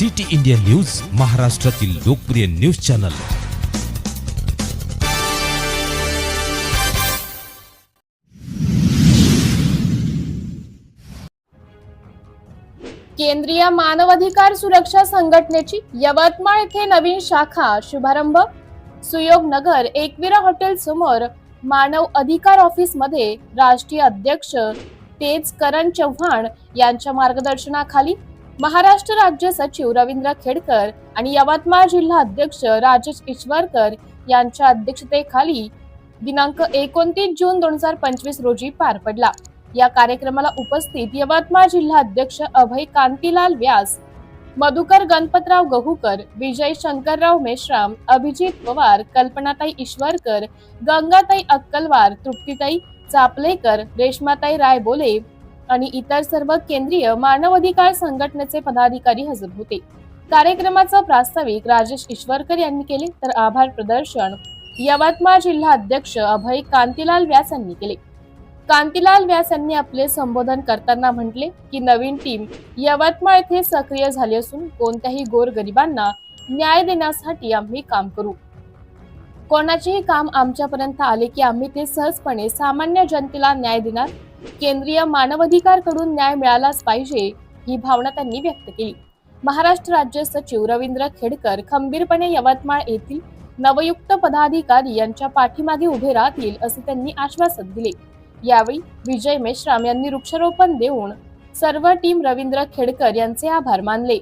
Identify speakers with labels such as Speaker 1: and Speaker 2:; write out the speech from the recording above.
Speaker 1: City India news महाराष्ट्रातील लोकप्रिय news channel.
Speaker 2: केंद्रीय मानवाधिकार सुरक्षा संघटनेची यवतमाळ येथे नवीन शाखा शुभारंभ. सुयोग नगर एकविरा हॉटेल समोर मानव अधिकार ऑफिसमध्ये राष्ट्रीय अध्यक्ष तेज करण चव्हाण यांच्या मार्गदर्शनाखाली महाराष्ट्र राज्य सचिव रवींद्र खेडकर आणि यवतमाळ जिल्हा अध्यक्ष राजेश ईश्वरकर यांच्या अध्यक्षतेखाली दिनांक एकोणतीस जून दोन हजार पंचवीस रोजी पार पडला. या कार्यक्रमाला उपस्थित यवतमाळ जिल्हा अध्यक्ष अभय कांतीलाल व्यास मधुकर गणपतराव गहूकर विजय शंकरराव मेश्राम अभिजित पवार कल्पनाताई ईश्वरकर गंगाताई अक्कलवार तृप्तीताई चापलेकर रेश्माताई रायबोले आणि इतर सर्व केंद्रीय मानवाधिकार संघटनेचे पदाधिकारी हजर होते. कार्यक्रमाचं प्रास्ताविक राजेश ईश्वरकर यांनी केले तर आभार प्रदर्शन यवतमाळ जिल्हा अध्यक्ष अभय कांतीलाल व्यास यांनी केले. कांतीलाल व्यास यांनी आपले संबोधन करताना म्हटले की नवीन टीम यवतमाळ येथे सक्रिय झाली असून कोणत्याही गोरगरिबांना न्याय देण्यासाठी आम्ही काम करू. कोणाचेही काम आमच्यापर्यंत आले की आम्ही ते सहजपणे सामान्य जनतेला न्याय देणार केंद्रीय मानवाधिकारकडून न्याय मिळालाच पाहिजे ही भावना त्यांनी व्यक्त केली. महाराष्ट्र राज्य सचिव रवींद्र खेडकर खंबीरपणे यवतमाळ येथील नवयुक्त पदाधिकारी यांच्या पाठीमागे उभे राहतील असे त्यांनी आश्वासन दिले. यावेळी विजय मेश्राम यांनी वृक्षारोपण देऊन सर्व टीम रवींद्र खेडकर यांचे आभार मानले.